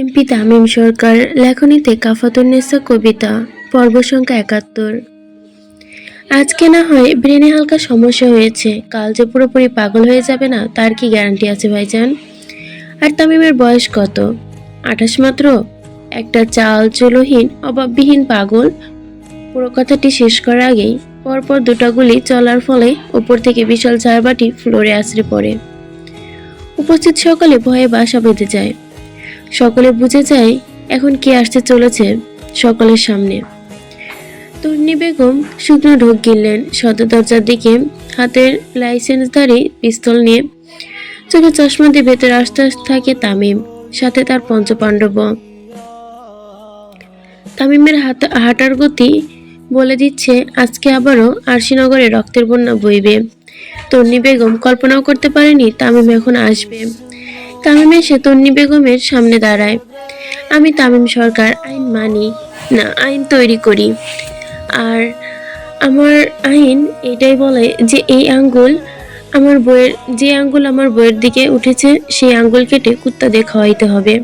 MP Tamim সরকার লেখনীতে কাফাতুন্নেসা কবিতা, পর্ব সংখ্যা একাত্তর। আজকে না হয় ব্রেনে হালকা সমস্যা হয়েছে, কাল যে পুরোপুরি পাগল হয়ে যাবে না, তার কি গ্যারান্টি আছে ভাইজান? আর তামিমের বয়স কত? আঠাশ মাত্র? একটা চাল চুলোহীন, অভাববিহীন পাগল? পুরো কথাটি শেষ করার আগেই পরপর দুটা গুলি চলার ফলে উপর থেকে বিশাল ঝাড়বাটি ফ্লোরে আছড়ে পড়ে। উপস্থিত সকলে ভয়ে বাসা বেঁধে যায়। সকলে বুঝে যায় এখন কে আসতে চলেছে সকলের সামনে। তন্নি বেগম শুকনো ঢোক গিললেন সদর দরজার দিকে হাতের লাইসেন্সধারী পিস্তল নিয়ে। চোখে চশমা দিয়ে ভেতরে আসতে থাকে তামিম, সাথে তার পঞ্চপাণ্ডব। তামিমের হাত হাঁটার গতি বলে দিচ্ছে, আজকে আবারও আরশিনগরে রক্তের বন্যা বইবে। তন্নি বেগম কল্পনাও করতে পারেনি তামিম এখন আসবে। তামিম এসে তন্নি বেগমের সামনে দাঁড়ায়। আমি তামিম সরকার আইন মানি, না, আইন তৈরি করি। আর আমার আইন এটাই বলে যে এই আঙ্গুল আমার বইয়ের, যে আঙ্গুল আমার বইয়ের দিকে উঠেছে, সেই আঙ্গুল কেটে কুত্তা দিয়ে খাওয়াইতে হবে।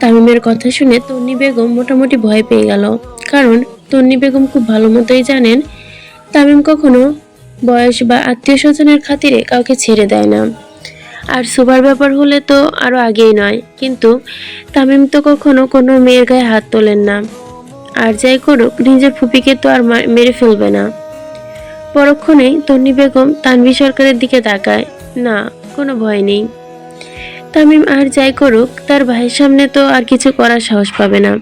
তামিমের কথা শুনে তন্নি বেগম মোটামুটি ভয় পেয়ে গেল। কারণ তন্নি বেগম খুব ভালো মতোই জানেন, তামিম কখনো বয়স বা আত্মীয় স্বজনের খাতিরে কাউকে ছেড়ে দেয় না। আর সুবার ব্যাপার হলে তো আরও আগেই নয়। কিন্তু তামিম তো কখনো কোনো মেয়ের গায়ে হাত তোলেন না। আর যাই করুক, নিজের ফুপিকে তো আর মেরে ফেলবে না। পরক্ষণেই তন্নি বেগম তানভি সরকারের দিকে তাকায়। না, কোনো ভয় নেই। তামিম আর যাই করুক, তার ভাইয়ের সামনে তো আর কিছু করার সাহস পাবে না।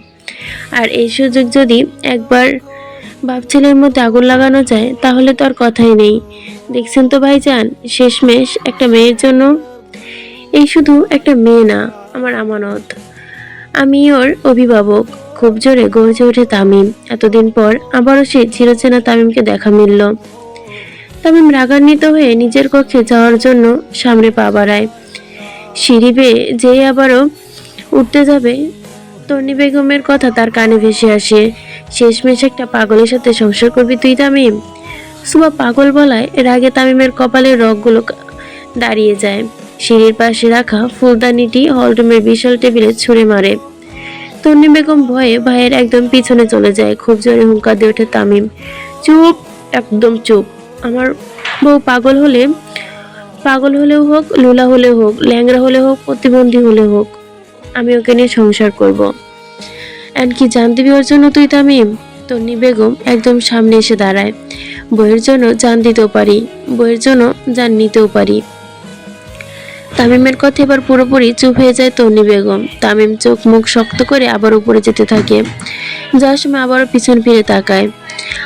আর এই সুযোগ যদি একবার বাপ ছেলের মধ্যে আগুন লাগানো যায়, তাহলে তো আর কথাই নেই। দেখছেন তো ভাইজান, শেষমেশ একটা মেয়ের জন্য এই শুধু একটা মেয়ে না, আমার আমানত। আমি ওর অভিভাবক, খুব জোরে গর্জে ওঠে তামিম। এতদিন পর আবারও সেই চিরচেনা তামিমকে দেখা মিলল। তামিম রাগান্বিত হয়ে নিজের কক্ষে যাওয়ার জন্য সামনে পা বাড়ায়। সিঁড়ি বেয়ে যেই আবারও উঠতে যাবে তন্নি বেগমের কথা তার কানে ভেসে আসে। শেষমেশ একটা পাগলের সাথে সংসার করবি তুই তামিম? সুবা পাগল বলায় রাগে তামিমের কপালের রগগুলো দাঁড়িয়ে যায়। সিঁড়ির পাশে রাখা ফুলদানিটি হলরুমের বিশাল টেবিলে ছুঁড়ে মারে। তন্নি বেগম ভয়ে ভাইয়ের একদম পিছনে চলে যায়, খুব জোরে হুঙ্কার দিয়ে ওঠে তামিম। চুপ, একদম চুপ। আমার বউ পাগল হলে, পাগল হলেও হোক, লুলা হলেও হোক, ল্যাংড়া হলে হোক, প্রতিবন্ধী হলে হোক, আমি ওকে নিয়ে সংসার করব। এন কি জান দিবি ওর জন্য তুই তামিম? তন্নি বেগম একদম সামনে এসে দাঁড়ায়। বইয়ের জন্য জান দিতেও পারি বইয়ের জন্য জান নিতেও পারি। তামিমের কথা এবার পুরোপুরি চুপ হয়ে যায় তন্নি বেগম। তামিম চোখ মুখ শক্ত করে আবার উপরে যেতে থাকে। যাওয়ার সময় আবারও পিছন ফিরে তাকায়।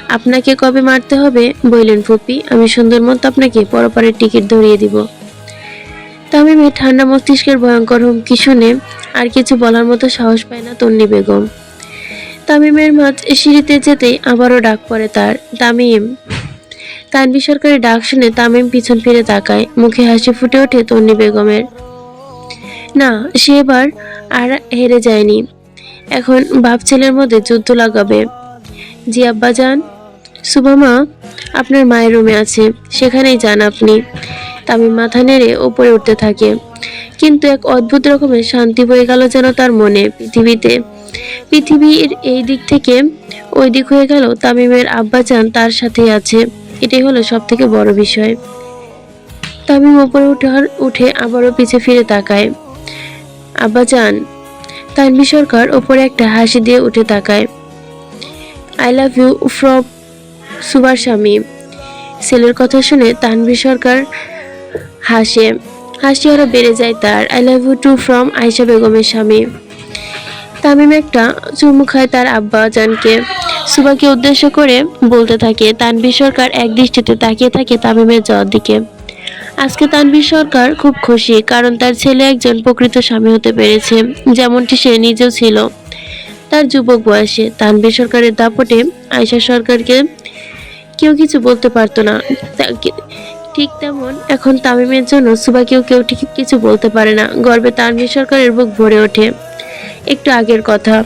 আপনাকে কবে মারতে হবে? বললেন ফুপি। আমি সুন্দর মতো আপনাকে পরপারের টিকিট ধরিয়ে দিব। তামিমের ঠান্ডা মস্তিষ্কের ভয়ঙ্কর হুমকি শুনে আর কিছু বলার মতো সাহস পায় না তন্নি বেগম। তামিমের মাছ সিঁড়িতে যেতে আবারও ডাক পড়ে তার। তামিম তানভি সরকারের ডাক শুনে তামিম পিছন ফিরে তাকায়। মুখে হাসি ফুটে ওঠে তন্নি বেগমের। না, সে এবার আর হেরে যায়নি। এখন বাপ ছেলের মধ্যে যুদ্ধ লাগাবে। জি আব্বা যান সুবামা আপনার মায়ের রুমে আছে। সেখানেই যান আপনি। তামিম মাথা নেড়ে ওপরে উঠতে থাকে। কিন্তু এক অদ্ভুত রকমের শান্তি বয়ে গেল যেন তার মনে পৃথিবীতে। পৃথিবীর এই দিক থেকে ওই দিক হয়ে গেল তামিমের আব্বা চান তার সাথেই আছে। এটাই হলো সব থেকে বড় বিষয়। তামিম ওপরে উঠার উঠে আবারও পিছে ফিরে তাকায়। আব্বা চান তানভি সরকার ওপরে একটা হাসি দিয়ে উঠে তাকায়। আই লাভ ইউ ফ্রম সুভার স্বামী। ছেলের কথা শুনে তানভি সরকার হাসে। হাসি আরও বেড়ে যায় তার। I love you too from Ayesha বেগমের স্বামী। তামিম একটা চুমু খায় তার আব্বা জানকে সুবাকে উদ্দেশ্য করে বলতে থাকে, তানভীর সরকার এক দৃষ্টিতে তাকিয়ে থাকে তামিমের যাওয়ার দিকে। আজকে তানভীর সরকার খুব খুশি, কারণ তার ছেলে একজন প্রকৃত স্বামী হতে পেরেছে, যেমনটি সে নিজেও ছিল। তার যুবক বয়সে তানভীর সরকারের দাপটে আয়সা সরকারকে কেউ কিছু বলতে পারতো না। ঠিক তেমন এখন তামিমের জন্য সুবাকেও কেউ ঠিক কিছু বলতে পারে না। গর্বে তানভীর সরকারের বুক ভরে ওঠে। একটু আগের কথা।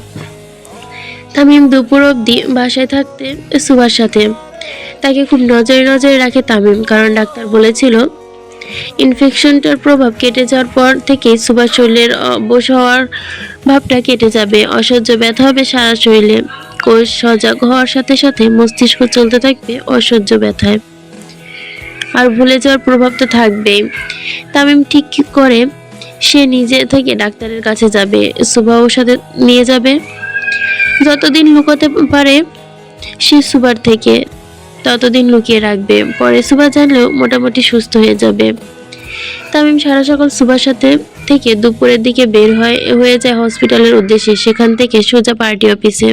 তামিম দুপুর অবধি বাসায় থাকতে সুভার সাথে। তাকে খুব নজরে নজরে রাখে তামিম, কারণ ডাক্তার বলেছিল ইনফেকশনটার প্রভাব কেটে যাওয়ার পর থেকেই সুভার শরীরের অবশ হওয়ার ভাবটা কেটে যাবে। অসহ্য ব্যথা হবে সারা শরীরে। কোষ সজাগ হওয়ার সাথে সাথে মস্তিষ্ক চলতে থাকবে অসহ্য ব্যথায়। আর ভুলে যাওয়ার প্রভাব তো থাকবেই। তামিম ঠিক করে, সে নিজে থেকে ডাক্তারের কাছে যাবে। সুবাহ সাথে নিয়ে যাবে। যতদিন লুকোতে পারে সে সুবার থেকে, ততদিন লুকিয়ে রাখবে। পরে সুবা জানলেও মোটামুটি সুস্থ হয়ে যাবে। তামিম সারা সকাল সুবার সাথে থেকে দুপুরের দিকে বের হয়, হয়ে যায় হসপিটালের উদ্দেশ্যে, সেখান থেকে সোজা পার্টি অফিসে।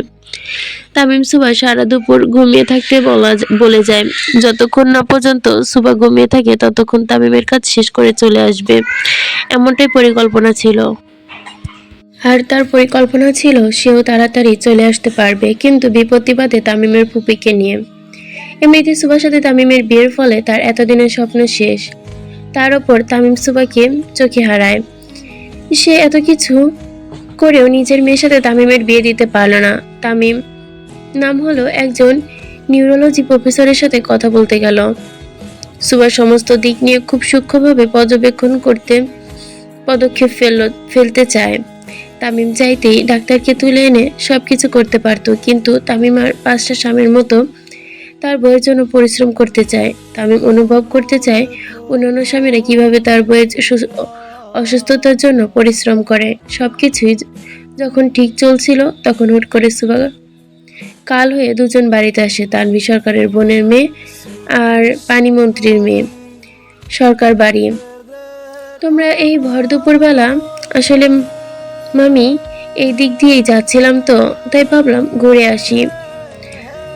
তামিম, সুবা সারা দুপুর ঘুমিয়ে থাকতে বলা বলে যায়, যতক্ষণ না পর্যন্ত সুবা ঘুমিয়ে থাকে, ততক্ষণ তামিমের কাজ শেষ করে চলে আসবে। এমনটাই পরিকল্পনা ছিল। আর তার পরিকল্পনা ছিল সেও তাড়াতাড়ি চলে আসতে পারবে, কিন্তু বিপত্তি বাদে তামিমের ফুপিকে নিয়ে। এমনিতে সুবার সাথে তামিমের বিয়ের ফলে তার এতদিনের স্বপ্ন শেষ। তার ওপর তামিম সুবাকে চোখে হারায়। সে এত কিছু করেও নিজের মেয়ের সাথে তামিমের বিয়ে দিতে পারল না। তামিম নাম হলো একজন নিউরোলজি প্রফেসরের সাথে কথা বলতে গেল। সুবার সমস্ত দিক নিয়ে খুব সূক্ষ্মভাবে পর্যবেক্ষণ করতে পদক্ষেপ ফেলল ফেলতে চায়। তামিম চাইতেই ডাক্তারকে তুলে এনে সব কিছু করতে পারতো, কিন্তু তামিম আর পাঁচটা স্বামীর মতো তার বইয়ের জন্য পরিশ্রম করতে চায়। তামিম অনুভব করতে চায়, অন্যান্য স্বামীরা কীভাবে তার বইয়ের অসুস্থতার জন্য পরিশ্রম করে। সব কিছুই যখন ঠিক চলছিল, তখন হুট করে সুবা কাল হয়ে দুজন বাড়িতে আসে, তানভি সরকারের বোনের মেয়ে আর পানি মন্ত্রীর মেয়ে। সরকার বাড়ি। তোমরা এই ভর দুপুরবেলা আসলে মামি, এই দিক দিয়েই যাচ্ছিলাম তো, তাই ভাবলাম ঘুরে আসি।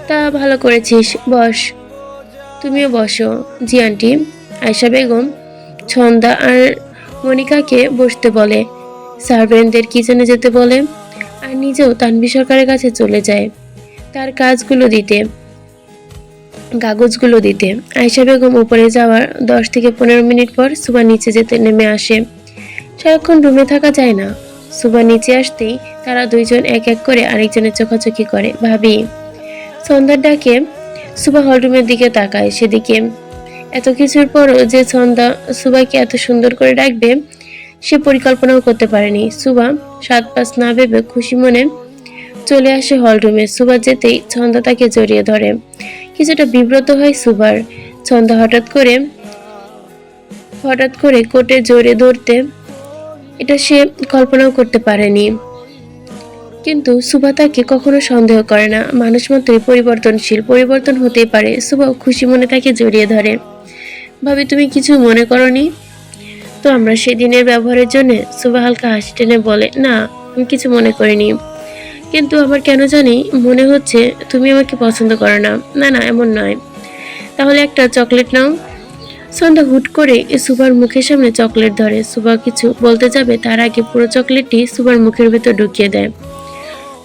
তা ভালো করেছিস, বস। তুমিও বসো, জি আন্টি। আয়শা বেগম, ছন্দা আর মনিকাকে বসতে বলে। সার্ভেন্টদের কিচেনে যেতে বলে, আর নিজেও তানবি সরকারের কাছে চলে যায়, তার কাজগুলো দিতে, কাগজগুলো দিতে। আয়শা বেগম উপরে যাওয়ার দশ থেকে পনেরো মিনিট পর সুবা নিচে যেতে নেমে আসে। সারাক্ষণ রুমে থাকা যায় না। সুবা নিচে আসতেই তারা দুইজন এক এক করে আরেকজনের চোখাচোখি করে, ভাবি। সন্ধ্যার ডাকে সুবা হলরুমের দিকে তাকায় সেদিকে। এত কিছুর পরও যে সন্ধ্যা সুবাকে এত সুন্দর করে ডাকবে, সে পরিকল্পনাও করতে পারেনি। সুবা সাত পাঁচ না ভেবে খুশি মনে চলে আসে হলরুমে। সুবা যেতেই ছন্দা তাকে জড়িয়ে ধরে। কিছুটা বিব্রত হয় সুবার ছন্দা হঠাৎ করে হঠাৎ করে কোটে জোরে ধরতে এটা সে কল্পনাও করতে পারেনি। কিন্তু সুবা তাকে কখনো সন্দেহ করে না। মানুষ মাত্রই পরিবর্তনশীল। পরিবর্তন হতেই পারে। সুবাও খুশি মনে তাকে জড়িয়ে ধরে। ভাবি, তুমি কিছু মনে করনি? তো আমরা সেদিনের ব্যবহারের জন্য সুবা হালকা হাসি টেনে বলে, না, আমি কিছু মনে করিনি। কিন্তু আমার কেন জানি মনে হচ্ছে তুমি আমাকে পছন্দ করো না। না না, এমন নয়। তাহলে একটা চকলেট নাও। সন্ধ্যা হুট করে সুবার মুখের সামনে চকলেট ধরে। সুবা কিছু বলতে যাবে, তার আগে পুরো চকলেটটি সুবার মুখের ভেতর ঢুকিয়ে দেয়।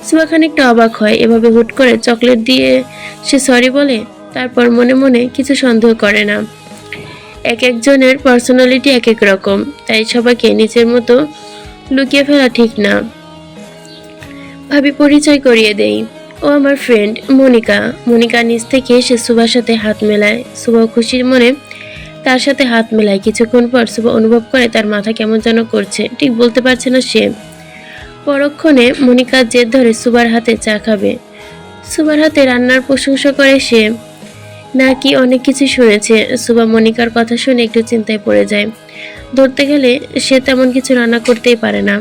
সুবা খানিকটা অবাক হয়, এভাবে হুট করে চকলেট দিয়ে সে সরি বলে, তারপর মনে মনে কিছু সন্দেহ করে না। এক একজনের পার্সোনালিটি এক এক রকম, তাই সবাইকে নিজের মতো লুকিয়ে ফেলা ঠিক না। ভাবি পরিচয় করিয়ে দেই। ও আমার ফ্রেন্ড মনিকা। মনিকা নিচ থেকে এসে সুবার সাথে হাত মেলায়। সুবা খুশির মনে তার সাথে হাত মেলায় কিছুক্ষণ পর সুবা অনুভব করে তার মাথা কেমন যেন করছে। ঠিক বলতে পারছে না সে। পরক্ষণে মনিকার জেদ ধরে সুবার হাতে চা খাবে। সুবার হাতে রান্নার প্রশংসা করে সে। নাকি অনেক কিছু শুনেছে। সুবা মনিকার কথা শুনে একটু চিন্তায় পড়ে যায়। ধরতে গেলে সে তেমন কিছু রান্না করতেই পারে না।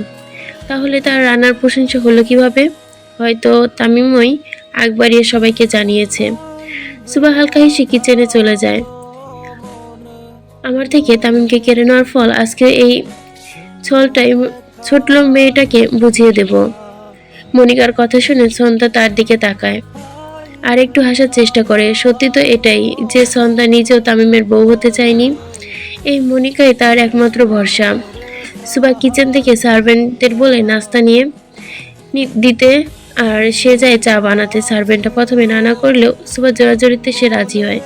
তাহলে তার রান্নার প্রশংসা হলো কীভাবে? হয়তো তামিমই আগ বাড়িয়ে সবাইকে জানিয়েছে। সুবা হালকা হেসে কিচেনে চলে যায়। আমার থেকে তামিমকে কেড়ে নেওয়ার ফল আজকে এই ছলটাই ছোট মেয়েটাকে বুঝিয়ে দেব। মনিকার কথা শুনে সন্ধ্যা তার দিকে তাকায়। আর একটু হাসার চেষ্টা করে। সত্যি তো এটাই যে সন্ধ্যা নিজেও তামিমের বউ হতে চায়নি, এই মনিকাই তার একমাত্র ভরসা। সুবা কিচেন থেকে সার্ভেন্টদের বলে নাস্তা নিয়ে দিতে আর সে যায় চা বানাতে। সার্ভেন্টটা প্রথমে নানা করলেও সুবা জোরাজোরিতে সে রাজি হয়।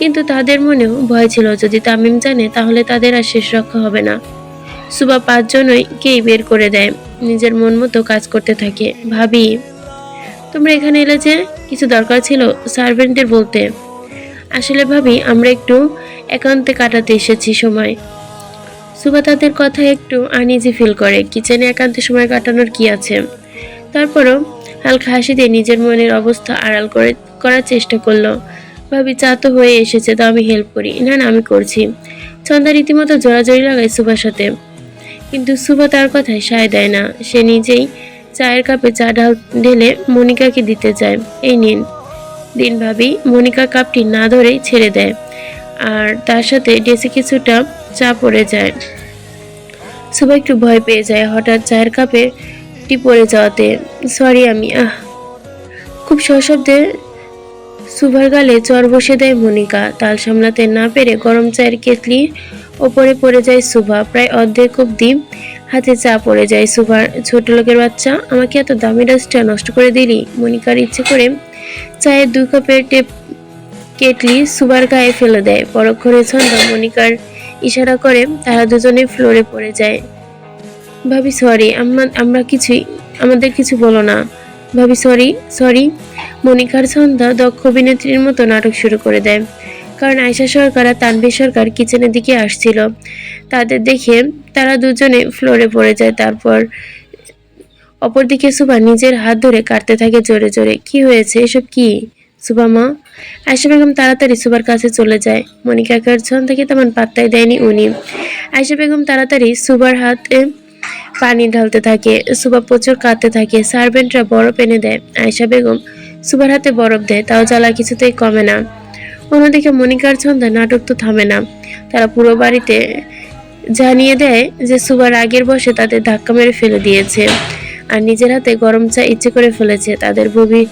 কিন্তু তাদের মনেও ভয় ছিল, যদি তামিম জানে, তাহলে তাদের আর শেষ রক্ষা হবে না। সুবা পাঁচজনই কেই বের করে দেয়, নিজের মন মতো কাজ করতে থাকে। ভাবি, তোমরা এখানে এলে যে কিছু দরকার ছিল সার্ভেন্টদের বলতে। আসলে ভাবি, আমরা একটু একান্তে কাটাতে এসেছি সময়। সুবা তাদের কথা একটু আনইজি ফিল করে, কিচেনে একান্তে সময় কাটানোর কি আছে? তারপরও হালকা হাসি দিয়ে নিজের মনের অবস্থা আড়াল করে, করার চেষ্টা করল। ভাবি চা তো হয়ে এসেছে তো আমি হেল্প করি। না না, আমি করছি। চন্দা রীতিমতো জোরাজোরি লাগায় সুবার সাথে। কিন্তু সুভা তার কথায় সায় দেয় না। সে নিজেই চায়ের কাপে চা ঢাল ঢেলে মনিকাকে দিতে চায়। এই নিন। দিন ভাবি মনিকা কাপটি না ধরেই ছেড়ে দেয়। আর তার সাথে ডেসে কিছুটা চা পড়ে যায়। সুভা একটু ভয় পেয়ে যায় হঠাৎ চায়ের কাপে টি পড়ে যাওয়াতে। সরি আমি, আহ। খুব সশব্দে সুভার গালে চর বসে দেয় মনিকা। তাল সামলাতে না পেরে গরম চায়ের কেতলি ওপরে পড়ে যায় সুভা। প্রায় অর্ধেক অব্দি হাতে চা পড়ে যায় সুভার। ছোট লোকের বাচ্চা, আমাকে এত দামি ডাস্টটা নষ্ট করে দিলি? মনিকার ইচ্ছে করে চায়ের দুই কাপের টেপ কেটলি সুভার গায়ে ফেলে দেয়। পরক্ষণে ছন্দ মনিকার ইশারা করে, তারা দুজনে ফ্লোরে পড়ে যায়। ভাবি, সরি, আমরা আমরা কিছুই, আমাদের কিছু বলো না। ভাবি, সরি সরি। মনিকার সন্ধ্যা দক্ষ অভিনেত্রীর মতো নাটক শুরু করে দেয়। কারণ আয়শা সরকার আর তানভীর সরকার কিচেনের দিকে আসছিল। তাদের দেখে তারা দুজনে ফ্লোরে পড়ে যায়। তারপর অপরদিকে সুবা নিজের হাত ধরে কাটতে থাকে জোরে জোরে। কি হয়েছে? এসব কি? সুবা মা? আয়শা বেগম তাড়াতাড়ি সুবার কাছে চলে যায়। মনিকাকার ছন থেকে তেমন পাত্তাই দেয়নি উনি। আয়শা বেগম তাড়াতাড়ি সুবার হাতে পানি ঢালতে থাকে, সুবা প্রচুর কাঁদতে থাকে, সার্ভেন্টরা বরফ এনে দেয়। আয়শা বেগম সুবার হাতে বরফ দেয়, তাও জ্বালা কিছুতেই কমে না। অন্যদিকে মনিকার ছন্দা নাটক তো থামে না। তারা পুরো বাড়িতে জানিয়ে দেয় যে সুবার আগের বসে তাদের ধাক্কা মেরে ফেলে দিয়েছে। আর নিজের হাতে গরম চা ইচ্ছে করে ফেলেছে। তাদের ভবি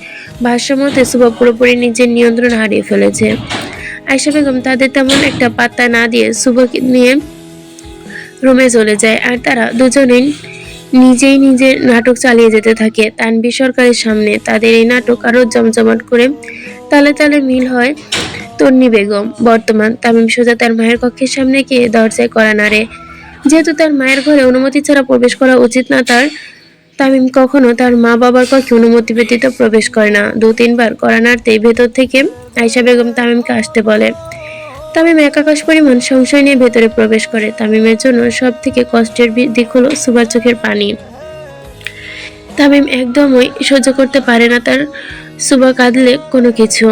ভাষ্য মতে সুবা পুরোপুরি নিজের নিয়ন্ত্রণ হারিয়ে ফেলেছে। আয়শা বেগম তাদের তেমন একটা পাত্তা না দিয়ে সুবাকে নিয়ে রুমে চলে যায় আর তারা দুজনেই নিজেই নিজের নাটক চালিয়ে যেতে থাকে। তানভীর সরকারের সামনে তাদের এই নাটক আরও জমজমাট করে তালে তালে মিল হয় তন্নি বেগম। বর্তমান তামিম সোজা তার মায়ের কক্ষের সামনে গিয়ে দরজায় করা নাড়ে। যেহেতু তার মায়ের ঘরে অনুমতি ছাড়া প্রবেশ করা উচিত না, তার তামিম কখনো তার মা বাবার কক্ষে অনুমতি ব্যতীত প্রবেশ করে না। দু তিনবার করা নাড়তেই ভেতর থেকে আয়শা বেগম তামিমকে আসতে বলে। তামিম এক আকাশ পরিমাণ সংশয় নিয়ে ভেতরে প্রবেশ করে। তামিমের জন্য সব থেকে কষ্টের দিক হলো সুবার চোখের পানি। তামিম একদমই সহ্য করতে পারে না তার সুবা কাঁদলে কোনো কিছু।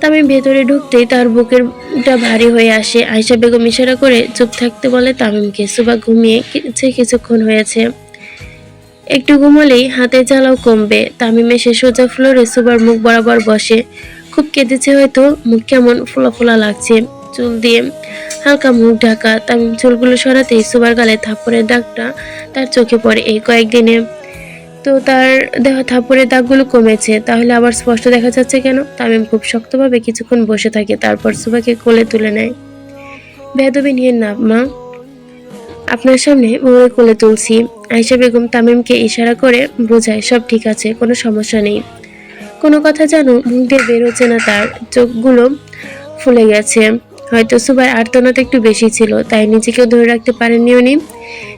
তামিম ভেতরে ঢুকতেই তার বুকেরটা ভারী হয়ে আসে। আয়শা বেগম ইশারা করে, চুপ থাকতে বলে তামিমকে। সুবা ঘুমিয়ে কিছুক্ষণ হয়েছে। একটু ঘুমলেই হাতে জ্বালাও কমবে। তামিম এসে সোজা ফ্লোরে সুবার মুখ বরাবর বসে। খুব কেঁদেছে হয়তো, মুখ কেমন ফোলা ফোলা লাগছে, চুল দিয়ে হালকা মুখ ঢাকা তামিম চুলগুলো সরাতেই সুবার গালে থাপ্পড়ের দাগটা তার চোখে পড়ে এই কয়েকদিনে। তো তার দেখা থাপ্পড়ের দাগগুলো কমেছে, তাহলে আবার স্পষ্ট দেখা যাচ্ছে কেন? তামিম খুব শক্তভাবে কিছুক্ষণ বসে থাকে, তারপর সুবাকে কোলে তুলে নেয়। বেদবি নিয়ে না, মা। আপনার সামনে বউয়ে কোলে তুলছি। আয়শা বেগম তামিমকে ইশারা করে বোঝায়, সব ঠিক আছে, কোনো সমস্যা নেই। কোনো কথা যেন মুখ দিয়ে বেরোচ্ছে না, তার চোখগুলো ফুলে গেছে। হয়তো সুবাই আর্তনাতে একটু বেশি ছিল, তাই নিজেকেও ধরে রাখতে পারেননি উনি।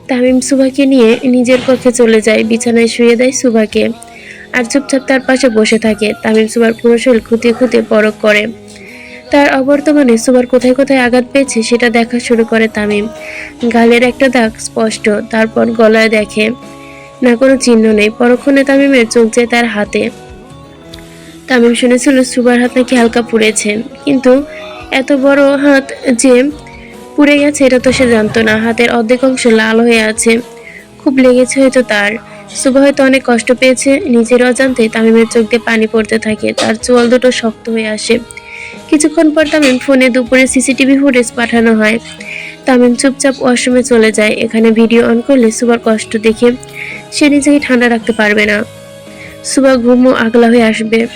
তামিম সুবাকে নিয়ে নিজের কক্ষে চলে যায়, বিছানায় শুয়ে দেয় সুবাকে আর চুপচাপ তার পাশে বসে থাকে, তামিম সুবার পুরো শরীর খুঁতিয়ে খুঁটিয়ে পরক করে। তার অবর্তমানে সুবার কোথায় কোথায় আঘাত পেয়েছে, সেটা দেখা শুরু করে তামিম। গালের একটা দাগ স্পষ্ট, তারপর গলায় দেখে, না, কোনো চিহ্ন নেই। পরক্ষণে তামিমের চোখ যায় তার হাতে। তামিম শুনেছিল সুবার হাত নাকি হালকা পুড়েছে। কিন্তু এত বড় হাত যে পুড়ে গেছে, এটা তো সে জানতো না। হাতের অর্ধেক অংশ লাল হয়ে আছে। খুব লেগেছে হয়তো তার। সুবা হয়তো অনেক কষ্ট পেয়েছে। নিজের অজান্তে তামিমের চোখ দিয়ে পানি পড়তে থাকে। তার চোয়াল দুটো শক্ত হয়ে আসে। কিছুক্ষণ পর তামিম ফোনে দুপুরে সিসিটিভি ফুটেজ পাঠানো হয়। তামিম চুপচাপ ওয়াশরুমে চলে যায়। এখানে ভিডিও অন করলে সুবার কষ্ট দেখে সে নিজেকে ঠান্ডা রাখতে পারবে না। সুবা ঘুমও আগলা হয়ে আসবে।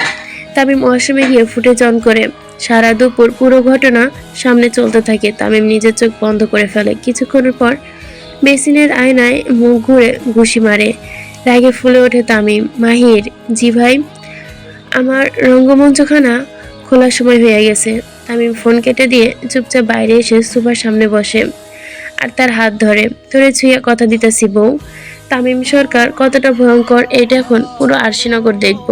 তামিম ওয়াশরুমে গিয়ে ফুটেজ অন করে সারা দুপুর পুরো ঘটনা সামনে চলতে থাকে। তামিম নিজের চোখ বন্ধ করে ফেলে। কিছুক্ষণের পর বেসিনের আয়নায় মুখ ঘুরে ঘুষি মারে। রাগে ফুলে ওঠে তামিম। মাহির, জি ভাই, আমার রঙ্গমঞ্চখানা খোলার সময় হয়ে গেছে। তামিম ফোন কেটে দিয়ে চুপচাপ বাইরে এসে সুপার সামনে বসে। আর তার হাত ধরে ধরে ছুঁয়ে কথা দিতেছি বউ। তামিম সরকার কতটা ভয়ঙ্কর এটা এখন পুরো আরশিনগর দেখব।